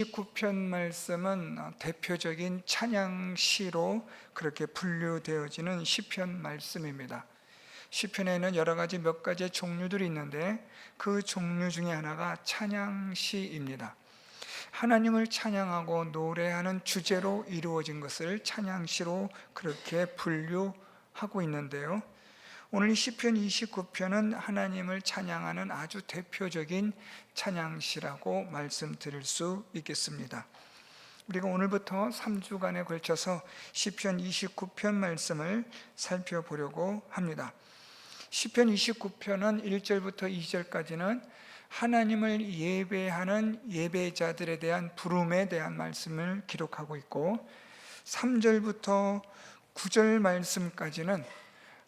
19편 말씀은 대표적인 찬양시로 그렇게 분류되어지는 시편 말씀입니다. 시편에는 여러 가지 몇 가지 종류들이 있는데 그 종류 중에 하나가 찬양시입니다. 하나님을 찬양하고 노래하는 주제로 이루어진 것을 찬양시로 그렇게 분류하고 있는데요. 오늘 이 시편 29편은 하나님을 찬양하는 아주 대표적인 찬양시라고 말씀드릴 수 있겠습니다. 우리가 오늘부터 3주간에 걸쳐서 시편 29편 말씀을 살펴보려고 합니다. 시편 29편은 1절부터 2절까지는 하나님을 예배하는 예배자들에 대한 부름에 대한 말씀을 기록하고 있고 3절부터 9절 말씀까지는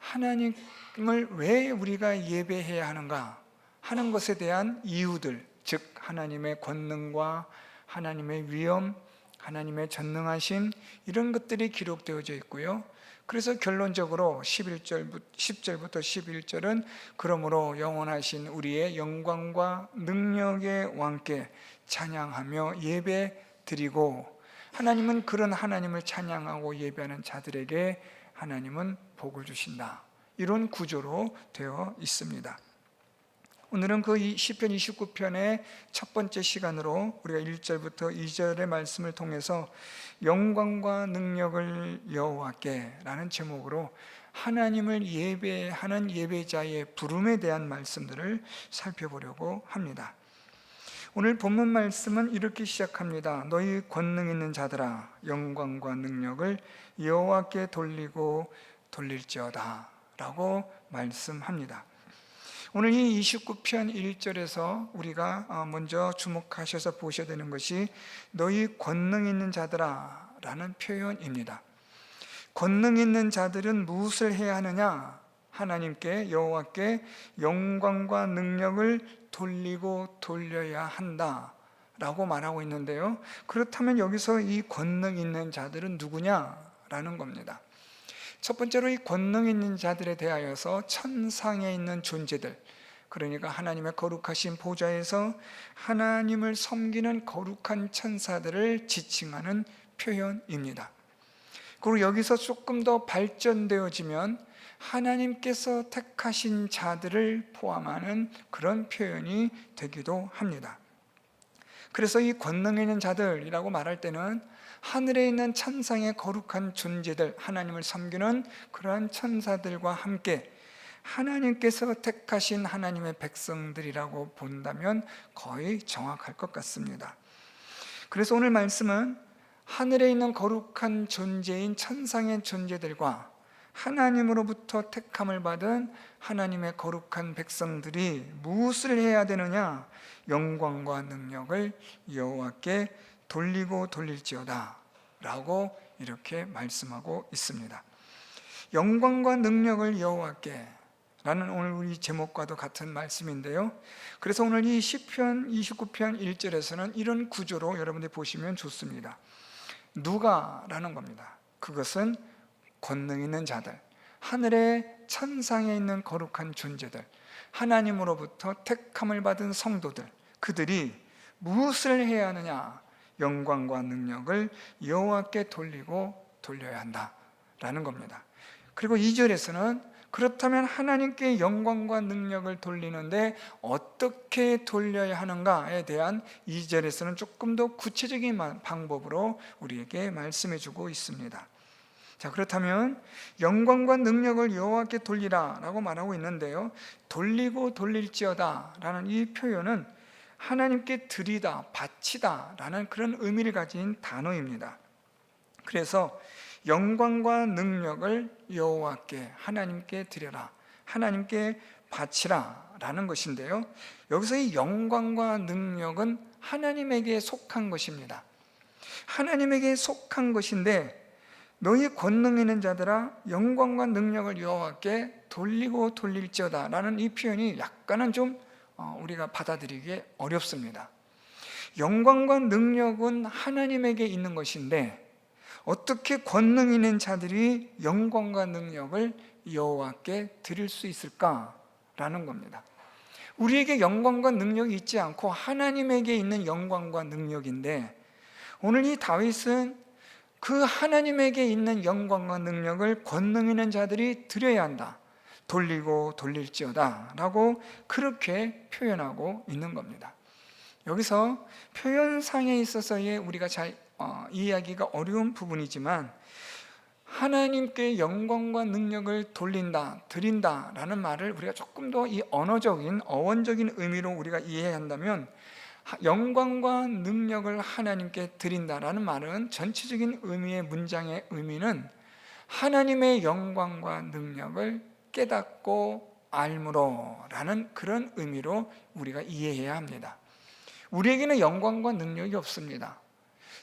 하나님을 왜 우리가 예배해야 하는가 하는 것에 대한 이유들, 즉 하나님의 권능과 하나님의 위엄, 하나님의 전능하심 이런 것들이 기록되어져 있고요. 그래서 결론적으로 11절부터 10절부터 11절은 그러므로 영원하신 우리의 영광과 능력의 왕께 찬양하며 예배 드리고 하나님은 그런 하나님을 찬양하고 예배하는 자들에게 하나님은 복을 주신다. 이런 구조로 되어 있습니다. 오늘은 그 시편 29편의 첫 번째 시간으로 우리가 1절부터 2절의 말씀을 통해서 영광과 능력을 여호와께라는 제목으로 하나님을 예배하는 예배자의 부름에 대한 말씀들을 살펴보려고 합니다. 오늘 본문 말씀은 이렇게 시작합니다. 너희 권능 있는 자들아 영광과 능력을 여호와께 돌리고 돌릴지어다 라고 말씀합니다. 오늘 이 29편 1절에서 우리가 먼저 주목하셔서 보셔야 되는 것이 너희 권능 있는 자들아 라는 표현입니다. 권능 있는 자들은 무엇을 해야 하느냐? 하나님께 여호와께 영광과 능력을 돌리고 돌려야 한다. 라고 말하고 있는데요. 그렇다면 여기서 이 권능 있는 자들은 누구냐? 라는 겁니다. 첫 번째로 이 권능 있는 자들에 대하여서 천상에 있는 존재들, 그러니까 하나님의 거룩하신 보좌에서 하나님을 섬기는 거룩한 천사들을 지칭하는 표현입니다. 그리고 여기서 조금 더 발전되어지면 하나님께서 택하신 자들을 포함하는 그런 표현이 되기도 합니다. 그래서 이 권능 있는 자들이라고 말할 때는 하늘에 있는 천상의 거룩한 존재들, 하나님을 섬기는 그러한 천사들과 함께 하나님께서 택하신 하나님의 백성들이라고 본다면 거의 정확할 것 같습니다. 그래서 오늘 말씀은 하늘에 있는 거룩한 존재인 천상의 존재들과 하나님으로부터 택함을 받은 하나님의 거룩한 백성들이 무엇을 해야 되느냐? 영광과 능력을 여호와께 돌리고 돌릴지어다 라고 이렇게 말씀하고 있습니다. 영광과 능력을 여호와께 라는 오늘 우리 제목과도 같은 말씀인데요. 그래서 오늘 이 시편 29편 1절에서는 이런 구조로 여러분들이 보시면 좋습니다. 누가라는 겁니다. 그것은 권능 있는 자들, 하늘의 천상에 있는 거룩한 존재들, 하나님으로부터 택함을 받은 성도들, 그들이 무엇을 해야 하느냐? 영광과 능력을 여호와께 돌리고 돌려야 한다라는 겁니다. 그리고 2절에서는 그렇다면 하나님께 영광과 능력을 돌리는데 어떻게 돌려야 하는가에 대한 2절에서는 조금 더 구체적인 방법으로 우리에게 말씀해 주고 있습니다. 자, 그렇다면 영광과 능력을 여호와께 돌리라라고 말하고 있는데요. 돌리고 돌릴지어다라는 이 표현은 하나님께 드리다, 바치다 라는 그런 의미를 가진 단어입니다. 그래서 영광과 능력을 여호와께 하나님께 드려라. 하나님께 바치라 라는 것인데요. 여기서 이 영광과 능력은 하나님에게 속한 것입니다. 하나님에게 속한 것인데 너희 권능 있는 자들아 영광과 능력을 여호와께 돌리고 돌릴지어다라는 이 표현이 약간은 좀 어, 우리가 받아들이기 어렵습니다. 영광과 능력은 하나님에게 있는 것인데 어떻게 권능 있는 자들이 영광과 능력을 여호와께 드릴 수 있을까라는 겁니다. 우리에게 영광과 능력이 있지 않고 하나님에게 있는 영광과 능력인데 오늘 이 다윗은 그 하나님에게 있는 영광과 능력을 권능 있는 자들이 드려야 한다. 돌리고 돌릴지어다. 라고 그렇게 표현하고 있는 겁니다. 여기서 표현상에 있어서의 우리가 잘 어, 이해하기가 어려운 부분이지만 하나님께 영광과 능력을 돌린다, 드린다 라는 말을 우리가 조금 더 이 언어적인, 어원적인 의미로 우리가 이해 한다면 영광과 능력을 하나님께 드린다라는 말은 전체적인 의미의 문장의 의미는 하나님의 영광과 능력을 깨닫고 알므로라는 그런 의미로 우리가 이해해야 합니다. 우리에게는 영광과 능력이 없습니다.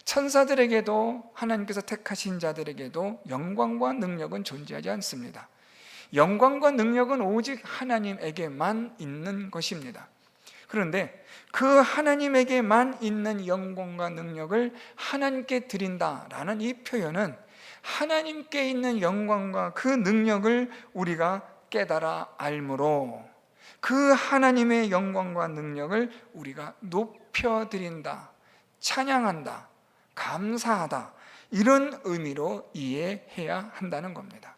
천사들에게도 하나님께서 택하신 자들에게도 영광과 능력은 존재하지 않습니다. 영광과 능력은 오직 하나님에게만 있는 것입니다. 그런데 그 하나님에게만 있는 영광과 능력을 하나님께 드린다라는 이 표현은 하나님께 있는 영광과 그 능력을 우리가 깨달아 알므로 그 하나님의 영광과 능력을 우리가 높여드린다, 찬양한다, 감사하다 이런 의미로 이해해야 한다는 겁니다.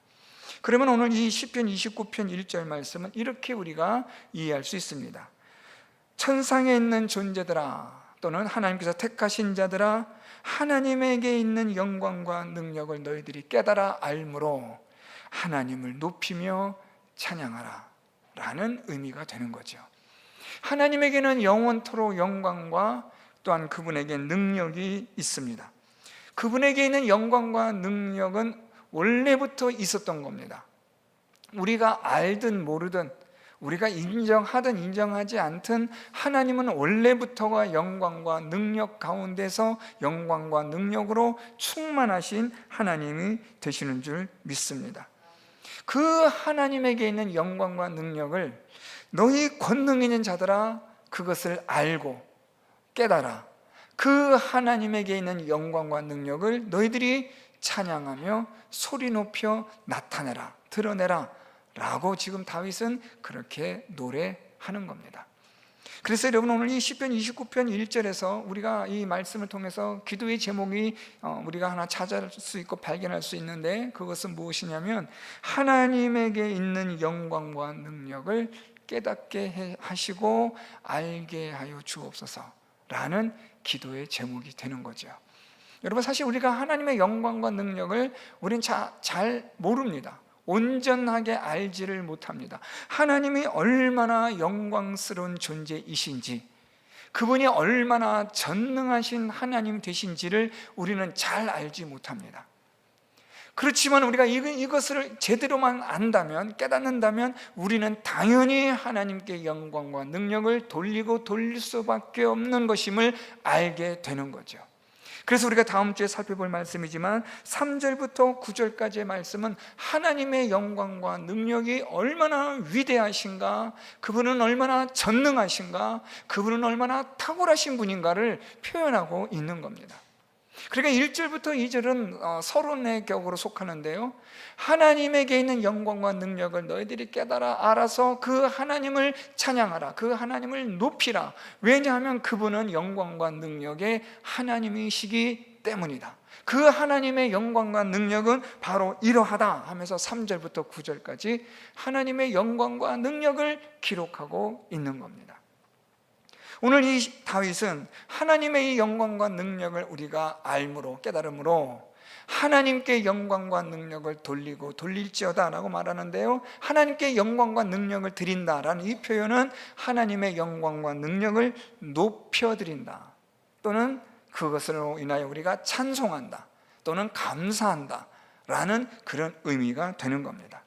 그러면 오늘 이 시편 29편 1절 말씀은 이렇게 우리가 이해할 수 있습니다. 천상에 있는 존재들아 또는 하나님께서 택하신 자들아 하나님에게 있는 영광과 능력을 너희들이 깨달아 알므로 하나님을 높이며 찬양하라 라는 의미가 되는 거죠. 하나님에게는 영원토록 영광과 또한 그분에게 능력이 있습니다. 그분에게 있는 영광과 능력은 원래부터 있었던 겁니다. 우리가 알든 모르든 우리가 인정하든 인정하지 않든 하나님은 원래부터가 영광과 능력 가운데서 영광과 능력으로 충만하신 하나님이 되시는 줄 믿습니다. 그 하나님에게 있는 영광과 능력을 너희 권능 있는 자들아 그것을 알고 깨달아 그 하나님에게 있는 영광과 능력을 너희들이 찬양하며 소리 높여 나타내라 드러내라 라고 지금 다윗은 그렇게 노래하는 겁니다 그래서 여러분 오늘 이 시편 29편 1절에서 우리가 이 말씀을 통해서 기도의 제목이 어, 우리가 하나 찾을 수 있고 발견할 수 있는데 그것은 무엇이냐면 하나님에게 있는 영광과 능력을 깨닫게 하시고 알게 하여 주옵소서라는 기도의 제목이 되는 거죠. 여러분 사실 우리가 하나님의 영광과 능력을 우리는 잘 모릅니다. 온전하게 알지를 못합니다. 하나님이 얼마나 영광스러운 존재이신지, 그분이 얼마나 전능하신 하나님 되신지를 우리는 잘 알지 못합니다. 그렇지만 우리가 이것을 제대로만 안다면, 깨닫는다면 우리는 당연히 하나님께 영광과 능력을 돌리고 돌릴 수밖에 없는 것임을 알게 되는 거죠. 그래서 우리가 다음 주에 살펴볼 말씀이지만 3절부터 9절까지의 말씀은 하나님의 영광과 능력이 얼마나 위대하신가, 그분은 얼마나 전능하신가, 그분은 얼마나 탁월하신 분인가를 표현하고 있는 겁니다. 그러니까 1절부터 2절은 어, 서론의 격으로 속하는데요. 하나님에게 있는 영광과 능력을 너희들이 깨달아 알아서 그 하나님을 찬양하라. 그 하나님을 높이라. 왜냐하면 그분은 영광과 능력의 하나님이시기 때문이다. 그 하나님의 영광과 능력은 바로 이러하다 하면서 3절부터 9절까지 하나님의 영광과 능력을 기록하고 있는 겁니다. 오늘 이 다윗은 하나님의 이 영광과 능력을 우리가 알므로 깨달음으로 하나님께 영광과 능력을 돌리고 돌릴지어다라고 말하는데요. 하나님께 영광과 능력을 드린다라는 이 표현은 하나님의 영광과 능력을 높여 드린다. 또는 그것으로 인하여 우리가 찬송한다. 또는 감사한다. 라는 그런 의미가 되는 겁니다.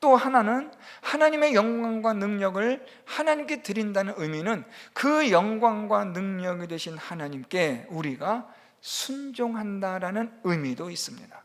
또 하나는 하나님의 영광과 능력을 하나님께 드린다는 의미는 그 영광과 능력이 되신 하나님께 우리가 순종한다라는 의미도 있습니다.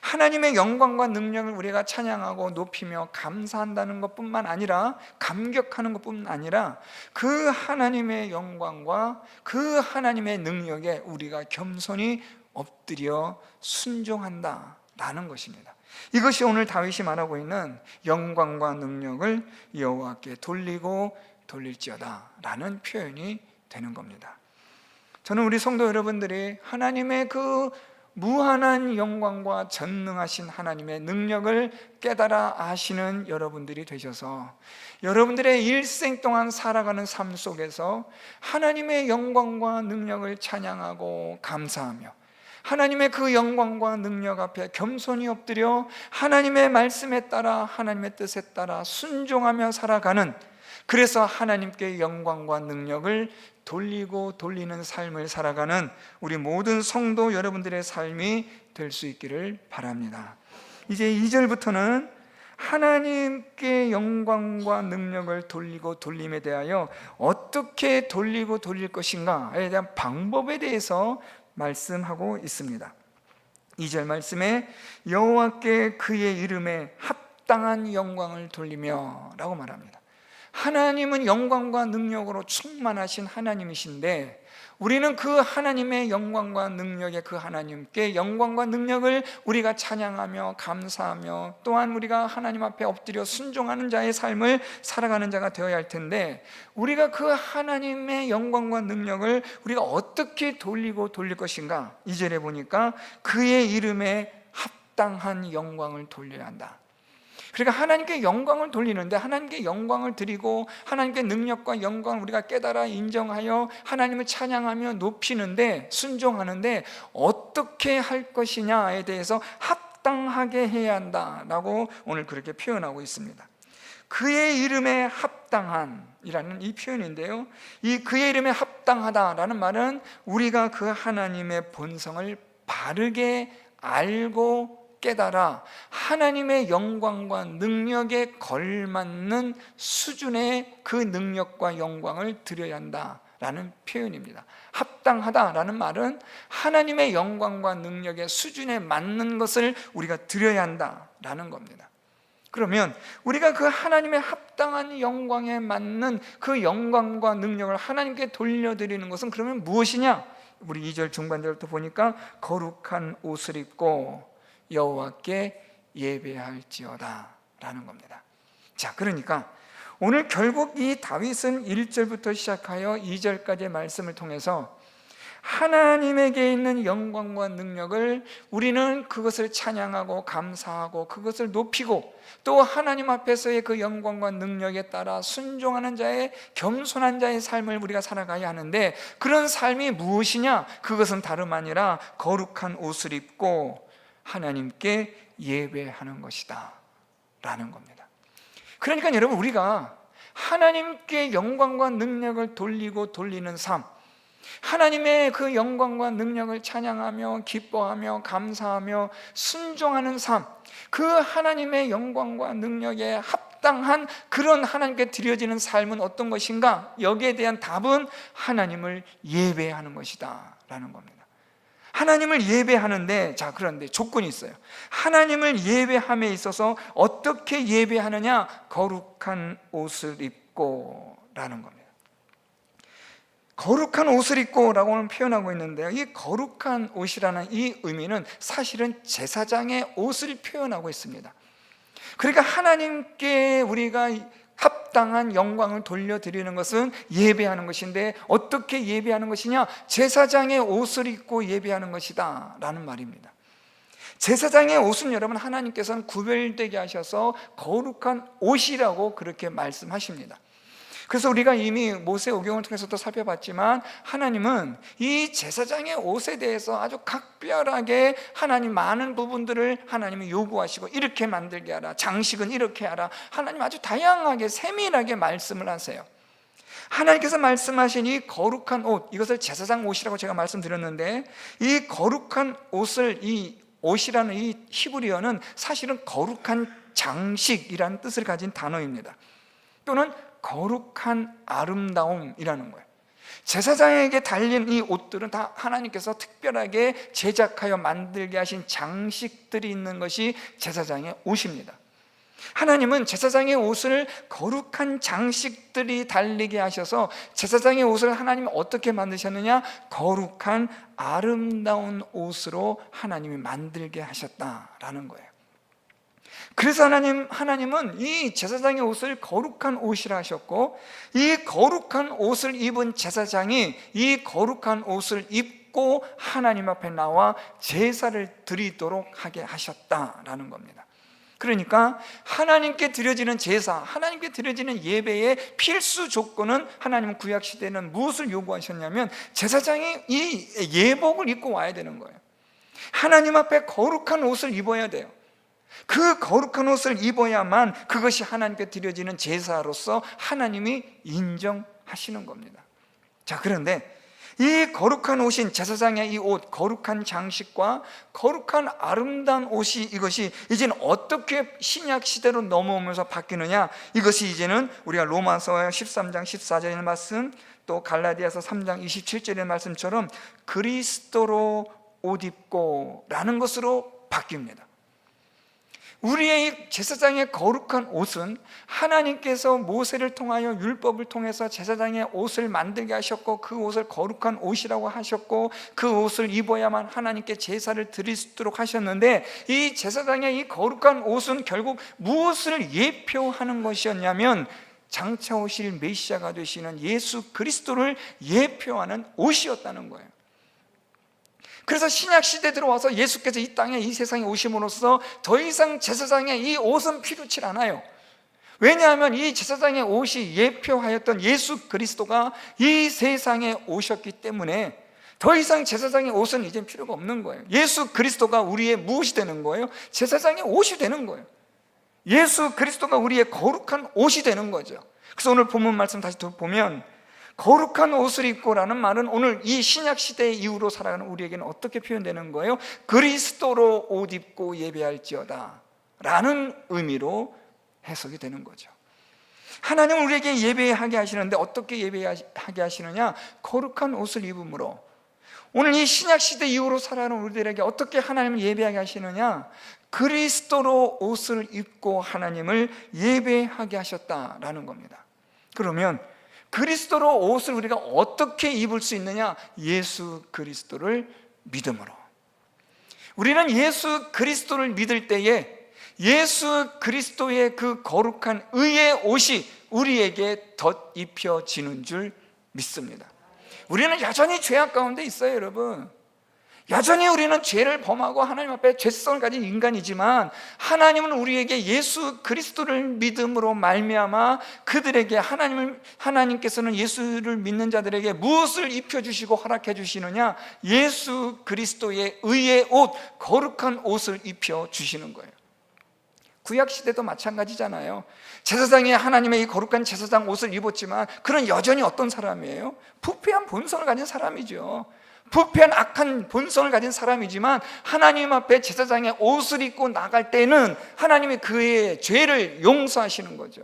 하나님의 영광과 능력을 우리가 찬양하고 높이며 감사한다는 것뿐만 아니라 감격하는 것뿐만 아니라 그 하나님의 영광과 그 하나님의 능력에 우리가 겸손히 엎드려 순종한다라는 것입니다. 이것이 오늘 다윗이 말하고 있는 영광과 능력을 여호와께 돌리고 돌릴지어다라는 표현이 되는 겁니다. 저는 우리 성도 여러분들이 하나님의 그 무한한 영광과 전능하신 하나님의 능력을 깨달아 아시는 여러분들이 되셔서 여러분들의 일생 동안 살아가는 삶 속에서 하나님의 영광과 능력을 찬양하고 감사하며 하나님의 그 영광과 능력 앞에 겸손히 엎드려 하나님의 말씀에 따라 하나님의 뜻에 따라 순종하며 살아가는 그래서 하나님께 영광과 능력을 돌리고 돌리는 삶을 살아가는 우리 모든 성도 여러분들의 삶이 될 수 있기를 바랍니다. 이제 2절부터는 하나님께 영광과 능력을 돌리고 돌림에 대하여 어떻게 돌리고 돌릴 것인가에 대한 방법에 대해서 말씀하고 있습니다. 2절 말씀에 여호와께 그의 이름에 합당한 영광을 돌리며라고 말합니다. 하나님은 영광과 능력으로 충만하신 하나님이신데 우리는 그 하나님의 영광과 능력의 그 하나님께 영광과 능력을 우리가 찬양하며 감사하며 또한 우리가 하나님 앞에 엎드려 순종하는 자의 삶을 살아가는 자가 되어야 할 텐데 우리가 그 하나님의 영광과 능력을 우리가 어떻게 돌리고 돌릴 것인가? 이절에 보니까 그의 이름에 합당한 영광을 돌려야 한다. 그러니까 하나님께 영광을 돌리는데 하나님께 영광을 드리고 하나님께 능력과 영광을 우리가 깨달아 인정하여 하나님을 찬양하며 높이는데 순종하는데 어떻게 할 것이냐에 대해서 합당하게 해야 한다라고 오늘 그렇게 표현하고 있습니다. 그의 이름에 합당한이라는 이 표현인데요. 이 그의 이름에 합당하다라는 말은 우리가 그 하나님의 본성을 바르게 알고 깨달아 하나님의 영광과 능력에 걸맞는 수준의 그 능력과 영광을 드려야 한다라는 표현입니다. 합당하다라는 말은 하나님의 영광과 능력의 수준에 맞는 것을 우리가 드려야 한다라는 겁니다. 그러면 우리가 그 하나님의 합당한 영광에 맞는 그 영광과 능력을 하나님께 돌려드리는 것은 그러면 무엇이냐? 우리 2절 중반절부터 보니까 거룩한 옷을 입고 여호와께 예배할지어다 라는 겁니다. 자, 그러니까 오늘 결국 이 다윗은 1절부터 시작하여 2절까지의 말씀을 통해서 하나님에게 있는 영광과 능력을 우리는 그것을 찬양하고 감사하고 그것을 높이고 또 하나님 앞에서의 그 영광과 능력에 따라 순종하는 자의 겸손한 자의 삶을 우리가 살아가야 하는데 그런 삶이 무엇이냐? 그것은 다름 아니라 거룩한 옷을 입고 하나님께 예배하는 것이다. 라는 겁니다. 그러니까 여러분, 우리가 하나님께 영광과 능력을 돌리고 돌리는 삶, 하나님의 그 영광과 능력을 찬양하며 기뻐하며 감사하며 순종하는 삶, 그 하나님의 영광과 능력에 합당한 그런 하나님께 드려지는 삶은 어떤 것인가? 여기에 대한 답은 하나님을 예배하는 것이다. 라는 겁니다. 하나님을 예배하는데 자 그런데 조건이 있어요. 하나님을 예배함에 있어서 어떻게 예배하느냐? 거룩한 옷을 입고라는 겁니다. 거룩한 옷을 입고라고는 표현하고 있는데요. 이 거룩한 옷이라는 이 의미는 사실은 제사장의 옷을 표현하고 있습니다. 그러니까 하나님께 우리가 합당한 영광을 돌려드리는 것은 예배하는 것인데 어떻게 예배하는 것이냐? 제사장의 옷을 입고 예배하는 것이다 라는 말입니다 제사장의 옷은 여러분 하나님께서는 구별되게 하셔서 거룩한 옷이라고 그렇게 말씀하십니다 그래서 우리가 이미 모세 오경을 통해서도 살펴봤지만 하나님은 이 제사장의 옷에 대해서 아주 각별하게 하나님 많은 부분들을 하나님이 요구하시고 이렇게 만들게 하라 장식은 이렇게 하라 하나님 아주 다양하게 세밀하게 말씀을 하세요. 하나님께서 말씀하신 이 거룩한 옷 이것을 제사장 옷이라고 제가 말씀드렸는데 이 거룩한 옷을 이 옷이라는 이 히브리어는 사실은 거룩한 장식이라는 뜻을 가진 단어입니다. 또는 거룩한 아름다움이라는 거예요. 제사장에게 달린 이 옷들은 다 하나님께서 특별하게 제작하여 만들게 하신 장식들이 있는 것이 제사장의 옷입니다. 하나님은 제사장의 옷을 거룩한 장식들이 달리게 하셔서 제사장의 옷을 하나님이 어떻게 만드셨느냐? 거룩한 아름다운 옷으로 하나님이 만들게 하셨다라는 거예요. 그래서 하나님, 하나님은 이 제사장의 옷을 거룩한 옷이라 하셨고, 이 거룩한 옷을 입은 제사장이 이 거룩한 옷을 입고 하나님 앞에 나와 제사를 드리도록 하게 하셨다라는 겁니다. 그러니까 하나님께 드려지는 제사, 하나님께 드려지는 예배의 필수 조건은 하나님 구약 시대는 무엇을 요구하셨냐면 제사장이 이 예복을 입고 와야 되는 거예요. 하나님 앞에 거룩한 옷을 입어야 돼요. 그 거룩한 옷을 입어야만 그것이 하나님께 드려지는 제사로서 하나님이 인정하시는 겁니다. 자, 그런데 이 거룩한 옷인 제사장의 이 옷, 거룩한 장식과 거룩한 아름다운 옷이 이것이 이제는 어떻게 신약 시대로 넘어오면서 바뀌느냐? 이것이 이제는 우리가 로마서 13장 14절의 말씀, 또 갈라디아서 3장 27절의 말씀처럼 그리스도로 옷 입고라는 것으로 바뀝니다. 우리의 제사장의 거룩한 옷은 하나님께서 모세를 통하여 율법을 통해서 제사장의 옷을 만들게 하셨고 그 옷을 거룩한 옷이라고 하셨고 그 옷을 입어야만 하나님께 제사를 드릴 수 있도록 하셨는데 이 제사장의 이 거룩한 옷은 결국 무엇을 예표하는 것이었냐면 장차 오실 메시아가 되시는 예수 그리스도를 예표하는 옷이었다는 거예요. 그래서 신약 시대 들어와서 예수께서 이 땅에 이 세상에 오심으로써 더 이상 제사장의 이 옷은 필요치 않아요. 왜냐하면 이 제사장의 옷이 예표하였던 예수 그리스도가 이 세상에 오셨기 때문에 더 이상 제사장의 옷은 이제 필요가 없는 거예요. 예수 그리스도가 우리의 무엇이 되는 거예요? 제사장의 옷이 되는 거예요. 예수 그리스도가 우리의 거룩한 옷이 되는 거죠. 그래서 오늘 본문 말씀 다시 보면 거룩한 옷을 입고라는 말은 오늘 이 신약 시대 이후로 살아가는 우리에게는 어떻게 표현되는 거예요? 그리스도로 옷 입고 예배할지어다 라는 의미로 해석이 되는 거죠. 하나님은 우리에게 예배하게 하시는데 어떻게 예배하게 하시느냐? 거룩한 옷을 입음으로 오늘 이 신약 시대 이후로 살아가는 우리들에게 어떻게 하나님을 예배하게 하시느냐? 그리스도로 옷을 입고 하나님을 예배하게 하셨다라는 겁니다. 그러면 그리스도로 옷을 우리가 어떻게 입을 수 있느냐? 예수 그리스도를 믿음으로. 우리는 예수 그리스도를 믿을 때에 예수 그리스도의 그 거룩한 의의 옷이 우리에게 덧 입혀지는 줄 믿습니다. 우리는 여전히 죄악 가운데 있어요, 여러분. 여전히 우리는 죄를 범하고 하나님 앞에 죄성을 가진 인간이지만 하나님은 우리에게 예수 그리스도를 믿음으로 말미암아 그들에게 하나님을 하나님께서는 예수를 믿는 자들에게 무엇을 입혀 주시고 허락해 주시느냐? 예수 그리스도의 의의 옷, 거룩한 옷을 입혀 주시는 거예요. 구약 시대도 마찬가지잖아요. 제사장이 하나님의 이 거룩한 제사장 옷을 입었지만 그는 여전히 어떤 사람이에요? 부패한 본성을 가진 사람이죠. 부패한 악한 본성을 가진 사람이지만 하나님 앞에 제사장의 옷을 입고 나갈 때는 하나님이 그의 죄를 용서하시는 거죠.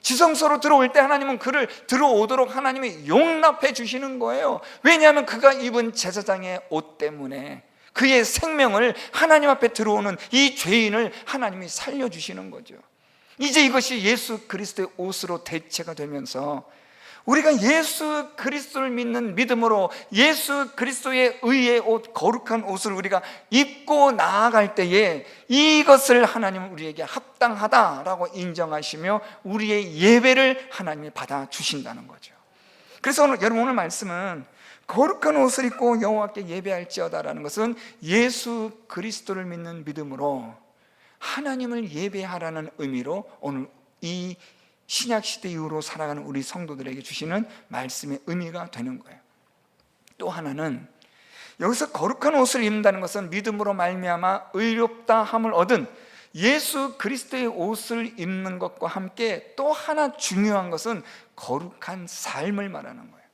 지성소로 들어올 때 하나님은 그를 들어오도록 하나님이 용납해 주시는 거예요. 왜냐하면 그가 입은 제사장의 옷 때문에 그의 생명을 하나님 앞에 들어오는 이 죄인을 하나님이 살려주시는 거죠. 이제 이것이 예수 그리스도의 옷으로 대체가 되면서 우리가 예수 그리스도를 믿는 믿음으로 예수 그리스도의 의의 옷, 거룩한 옷을 우리가 입고 나아갈 때에 이것을 하나님은 우리에게 합당하다라고 인정하시며 우리의 예배를 하나님이 받아 주신다는 거죠. 그래서 오늘, 여러분 오늘 말씀은 거룩한 옷을 입고 여호와께 예배할지어다라는 것은 예수 그리스도를 믿는 믿음으로 하나님을 예배하라는 의미로 오늘 이 신약 시대 이후로 살아가는 우리 성도들에게 주시는 말씀의 의미가 되는 거예요. 또 하나는 여기서 거룩한 옷을 입는다는 것은 믿음으로 말미암아 의롭다 함을 얻은 예수 그리스도의 옷을 입는 것과 함께 또 하나 중요한 것은 거룩한 삶을 말하는 거예요.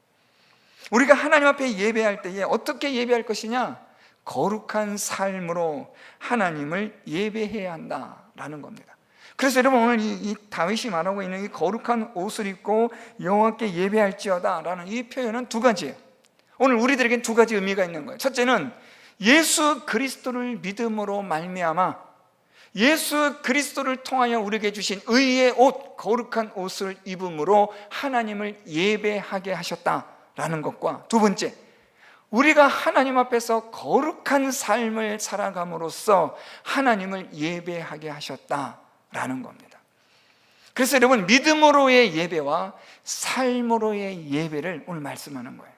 우리가 하나님 앞에 예배할 때에 어떻게 예배할 것이냐? 거룩한 삶으로 하나님을 예배해야 한다라는 겁니다. 그래서 여러분 오늘 이, 이, 다윗이 말하고 있는 이 거룩한 옷을 입고 여호와께 예배할지어다라는 이 표현은 두 가지예요. 오늘 우리들에겐 두 가지 의미가 있는 거예요. 첫째는 예수 그리스도를 믿음으로 말미암아 예수 그리스도를 통하여 우리에게 주신 의의 옷, 거룩한 옷을 입음으로 하나님을 예배하게 하셨다라는 것과 두 번째 우리가 하나님 앞에서 거룩한 삶을 살아감으로써 하나님을 예배하게 하셨다 라는 겁니다. 그래서 여러분 믿음으로의 예배와 삶으로의 예배를 오늘 말씀하는 거예요.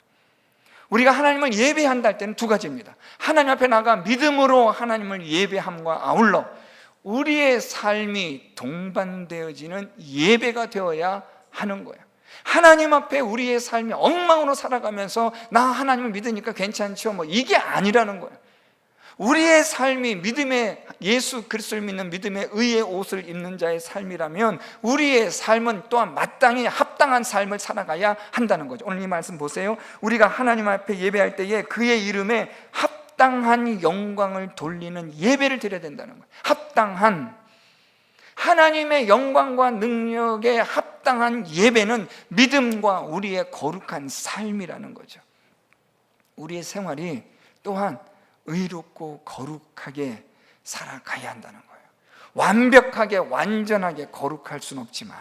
우리가 하나님을 예배한다 할 때는 두 가지입니다. 하나님 앞에 나가 믿음으로 하나님을 예배함과 아울러 우리의 삶이 동반되어지는 예배가 되어야 하는 거예요. 하나님 앞에 우리의 삶이 엉망으로 살아가면서 나 하나님을 믿으니까 괜찮죠. 뭐 이게 아니라는 거예요. 우리의 삶이 믿음의 예수 그리스도를 믿는 믿음의 의의 옷을 입는 자의 삶이라면 우리의 삶은 또한 마땅히 합당한 삶을 살아가야 한다는 거죠. 오늘 이 말씀 보세요. 우리가 하나님 앞에 예배할 때에 그의 이름에 합당한 영광을 돌리는 예배를 드려야 된다는 거예요. 합당한 하나님의 영광과 능력에 합당한 예배는 믿음과 우리의 거룩한 삶이라는 거죠. 우리의 생활이 또한 의롭고 거룩하게 살아가야 한다는 거예요. 완벽하게 완전하게 거룩할 수는 없지만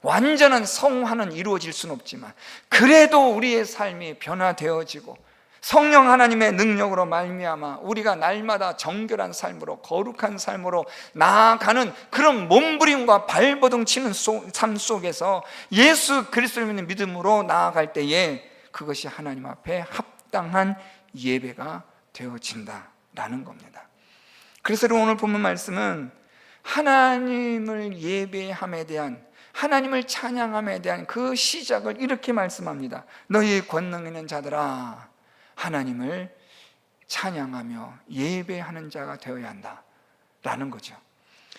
완전한 성화는 이루어질 수는 없지만 그래도 우리의 삶이 변화되어지고 성령 하나님의 능력으로 말미암아 우리가 날마다 정결한 삶으로 거룩한 삶으로 나아가는 그런 몸부림과 발버둥 치는 삶 속에서 예수 그리스도를 믿는 믿음으로 나아갈 때에 그것이 하나님 앞에 합당한 예배가 되어진다라는 겁니다. 그래서 오늘 본문 말씀은 하나님을 예배함에 대한 하나님을 찬양함에 대한 그 시작을 이렇게 말씀합니다. 너희 권능 있는 자들아 하나님을 찬양하며 예배하는 자가 되어야 한다라는 거죠.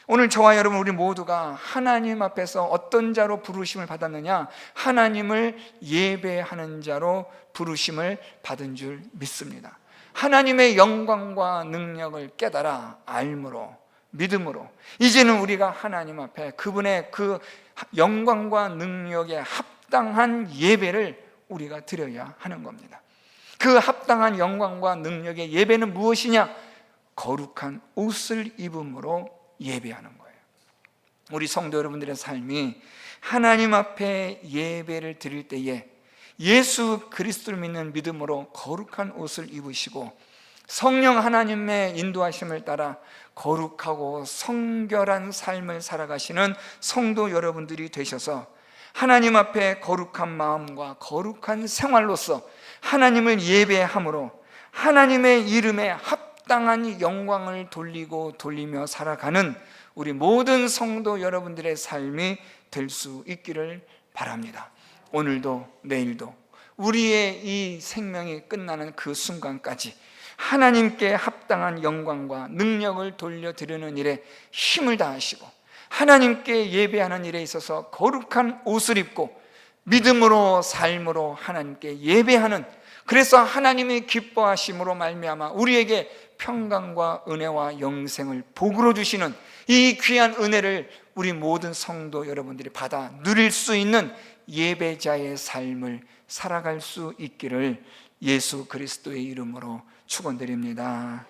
오늘 저와 여러분 우리 모두가 하나님 앞에서 어떤 자로 부르심을 받았느냐? 하나님을 예배하는 자로 부르심을 받은 줄 믿습니다. 하나님의 영광과 능력을 깨달아 알므로 믿음으로 이제는 우리가 하나님 앞에 그분의 그 영광과 능력에 합당한 예배를 우리가 드려야 하는 겁니다. 그 합당한 영광과 능력의 예배는 무엇이냐? 거룩한 옷을 입음으로 예배하는 거예요. 우리 성도 여러분들의 삶이 하나님 앞에 예배를 드릴 때에 예수 그리스도를 믿는 믿음으로 거룩한 옷을 입으시고 성령 하나님의 인도하심을 따라 거룩하고 성결한 삶을 살아가시는 성도 여러분들이 되셔서 하나님 앞에 거룩한 마음과 거룩한 생활로서 하나님을 예배함으로 하나님의 이름에 합당한 영광을 돌리고 돌리며 살아가는 우리 모든 성도 여러분들의 삶이 될 수 있기를 바랍니다. 오늘도 내일도 우리의 이 생명이 끝나는 그 순간까지 하나님께 합당한 영광과 능력을 돌려드리는 일에 힘을 다하시고 하나님께 예배하는 일에 있어서 거룩한 옷을 입고 믿음으로 삶으로 하나님께 예배하는 그래서 하나님이 기뻐하심으로 말미암아 우리에게 평강과 은혜와 영생을 복으로 주시는 이 귀한 은혜를 우리 모든 성도 여러분들이 받아 누릴 수 있는 예배자의 삶을 살아갈 수 있기를 예수 그리스도의 이름으로 축원드립니다.